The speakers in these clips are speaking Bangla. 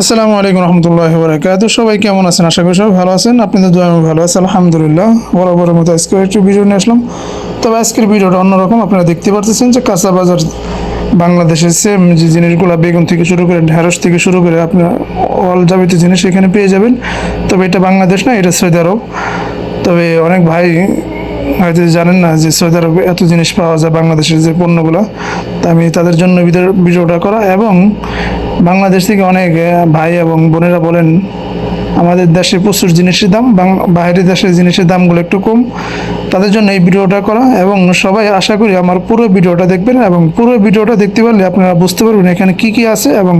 আসসালামু আলাইকুম রহমতুল্লাহ বরাকাত সবাই কেমন আছেন? আশা করি সবাই ভালো আছেন। আপনাদের আমি ভালো আছি, আলহামদুলিল্লাহ। বরাবরের মতো আজকে একটু ভিডিও নিয়ে আসলাম। তবে আজকের ভিডিওটা অন্যরকম। আপনারা দেখতে পারতেছেন যে কাঁচা বাজার বাংলাদেশের সেম যে জিনিসগুলো বেগুন থেকে শুরু করে ঢেঁড়স থেকে শুরু করে আপনার অল যাবতীয় জিনিস এখানে পেয়ে যাবেন। তবে এটা বাংলাদেশ না, এটা সৌদি আরব। তবে অনেক ভাই হয়তো জানেন না যে সৌদি আরবে এত জিনিস পাওয়া যায় বাংলাদেশের যে পণ্যগুলো, তা আমি তাদের জন্য ভিডিওটা করা। এবং বাংলাদেশ থেকে অনেক ভাই এবং বোনেরা বলেন, আমাদের দেশে প্রচুর জিনিসের দাম বাইরের দেশের জিনিসের দামগুলো একটু কম। তাদের জন্য এই ভিডিওটা করা এবং সবাই আশা করি আমার পুরো ভিডিওটা দেখবেন এবং পুরো ভিডিওটা দেখতে পারলে আপনারা বুঝতে পারবেন এখানে কি কি আছে এবং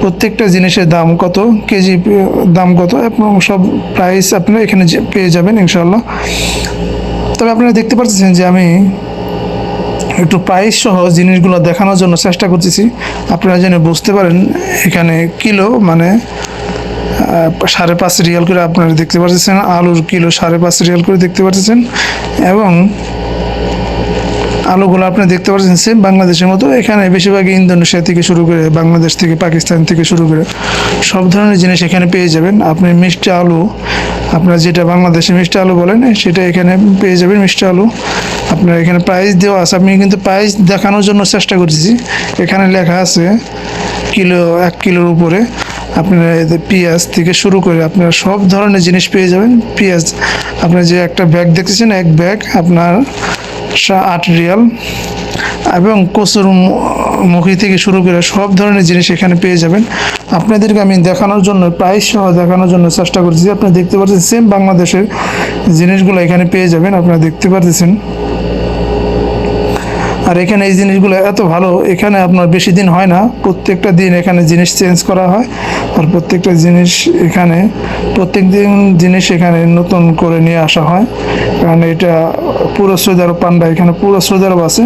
প্রত্যেকটা জিনিসের দাম কত, কেজি দাম কত এবং সব প্রাইস আপনারা এখানে পেয়ে যাবেন ইনশাল্লাহ তবে আপনারা দেখতে পাচ্ছেন যে আমি একটু প্রাইস সহ জিনিসগুলো দেখানোর জন্য চেষ্টা করতেছি। আপনারা যেন বুঝতে পারেন এখানে কিলো মানে সাড়ে পাঁচ রিয়াল করে আপনারা দেখতে পাচ্ছেন আলুর কিলো সাড়ে পাঁচ রিয়াল করে দেখতে পাচ্ছেন এবং আলুগুলো আপনি দেখতে পাচ্ছেন সেম বাংলাদেশের মতো। এখানে বেশিরভাগ ইন্দোনেশিয়া থেকে শুরু করে বাংলাদেশ থেকে পাকিস্তান থেকে শুরু করে সব ধরনের জিনিস এখানে পেয়ে যাবেন। আপনি মিষ্টি আলু, আপনার যেটা বাংলাদেশে মিষ্টি আলু বলেন, সেটা এখানে পেয়ে যাবেন মিষ্টি আলু। আপনার এখানে প্রাইস দেওয়া আছে। আমি কিন্তু প্রাইস দেখানোর জন্য চেষ্টা করতেছি। এখানে লেখা আছে, কিলো, এক কিলোর উপরে আপনারা পেঁয়াজ থেকে শুরু করে আপনারা সব ধরনের জিনিস পেয়ে যাবেন। পেঁয়াজ, আপনার যে একটা ব্যাগ দেখতেছেন, এক ব্যাগ আপনার সা- আট রিয়াল এবং কচুর মুখী মুখি থেকে শুরু করে সব ধরনের জিনিস এখানে পেয়ে যাবেন। আপনাদেরকে আমি দেখানোর জন্য প্রাইস সহ দেখানোর জন্য চেষ্টা করছি আপনারা দেখতে পাচ্ছেন সেম বাংলাদেশের জিনিসগুলো এখানে পেয়ে যাবেন। আপনারা দেখতে পারতেছেন। আর এখানে এই জিনিসগুলো এত ভালো, এখানে আপনার বেশি দিন হয় না, প্রত্যেকটা দিন এখানে জিনিস চেঞ্জ করা হয়। আর প্রত্যেকটা জিনিস এখানে, প্রত্যেক দিন জিনিস এখানে নতুন করে নিয়ে আসা হয়। কারণ এটা পুরো সৌদি আরব পান্ডা, এখানে পুরো সৌদি আরব আছে।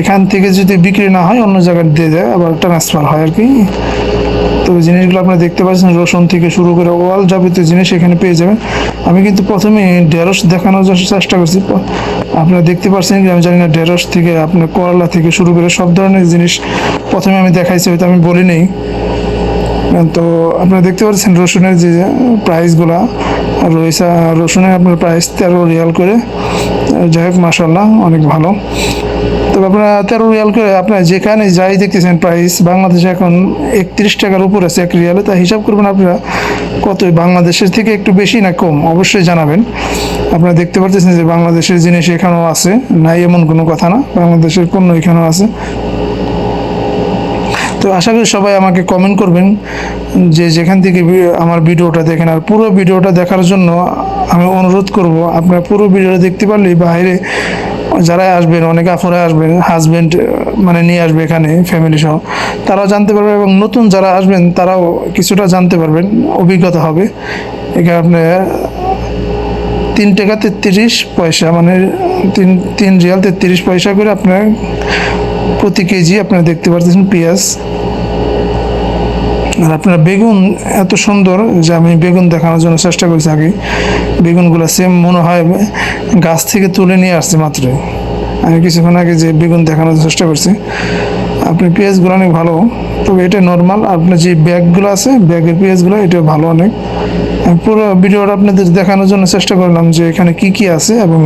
এখান থেকে যদি বিক্রি না হয়, অন্য জায়গায় দিয়ে যায় আবার ট্রান্সফার হয় আর কি। তো জিনিসগুলো আপনারা দেখতে পাচ্ছেন, রসুন থেকে শুরু করে অল যাবতীয় জিনিস এখানে পেয়ে যাবেন। আমি কিন্তু প্রথমে ঢেঁড়স দেখানোর চেষ্টা করছি। আপনারা দেখতে পাচ্ছেন আমি জানি না ঢেঁড়স থেকে আপনার করলা থেকে শুরু করে সব ধরনের জিনিস প্রথমে আমি দেখাইছি, হয়তো আমি বলি নেই। তো আপনারা দেখতে পাচ্ছেন রসুনের যে প্রাইসগুলা রয়েছে, রসুনের আপনার প্রাইস তেরো রিয়াল করে। যাই হোক মাসাল্লাহ অনেক ভালো। তবে আপনারা তেরো রিয়াল করে আপনার যেখানে যাই দেখতেছেন প্রাইস বাংলাদেশে এখন একত্রিশ টাকার উপর আছে এক রিয়ালে, তা হিসাব করবেন আপনারা কত বাংলাদেশের থেকে একটু বেশি না কম, অবশ্যই জানাবেন। আপনারা দেখতে পাচ্ছেন যে বাংলাদেশের জিনিস এখানেও আছে, নাই এমন কোনো কথা না, বাংলাদেশের পণ্য এখানেও আছে। তো আশা করি সবাই আমাকে কমেন্ট করবেন, যে যেখান থেকে আমার ভিডিওটা দেখেন, আর পুরো ভিডিওটা দেখার জন্য আমি অনুরোধ করব, আপনারা পুরো ভিডিওটা দেখতে পারলে বাইরে যারা আসবেন, অনেকে আফরে আসবেন হাজব্যান্ড মানে নিয়ে আসবে এখানে ফ্যামিলি সহ, তারাও জানতে পারবে এবং নতুন যারা আসবেন, তারাও কিছুটা জানতে পারবেন, অভিজ্ঞতা হবে। এখানে আপনি, তিন টাকা তেত্রিশ পয়সা মানে তিন তিন রিয়াল তেত্রিশ পয়সা করে আপনার প্রতি কেজি আপনারা দেখতে পারতেছেন পেঁয়াজ। আর আপনার বেগুন এত সুন্দর যে আমি বেগুন দেখানোর জন্য চেষ্টা করছি আগে। বেগুনগুলো সেম মনে হয় গাছ থেকে তুলে নিয়ে আসছে মাত্রই আমি কিছুক্ষণ আগে যে বেগুন দেখানোর চেষ্টা করছি। আপনি পেঁয়াজগুলো অনেক ভালো, তবে এটা নর্মাল আপনার যে ব্যাগগুলো আছে, ব্যাগের পেঁয়াজগুলো এটা ভালো অনেক। পুরো ভিডিওটা আপনাদের দেখানোর জন্য চেষ্টা করলাম যে এখানে কি কি আছে এবং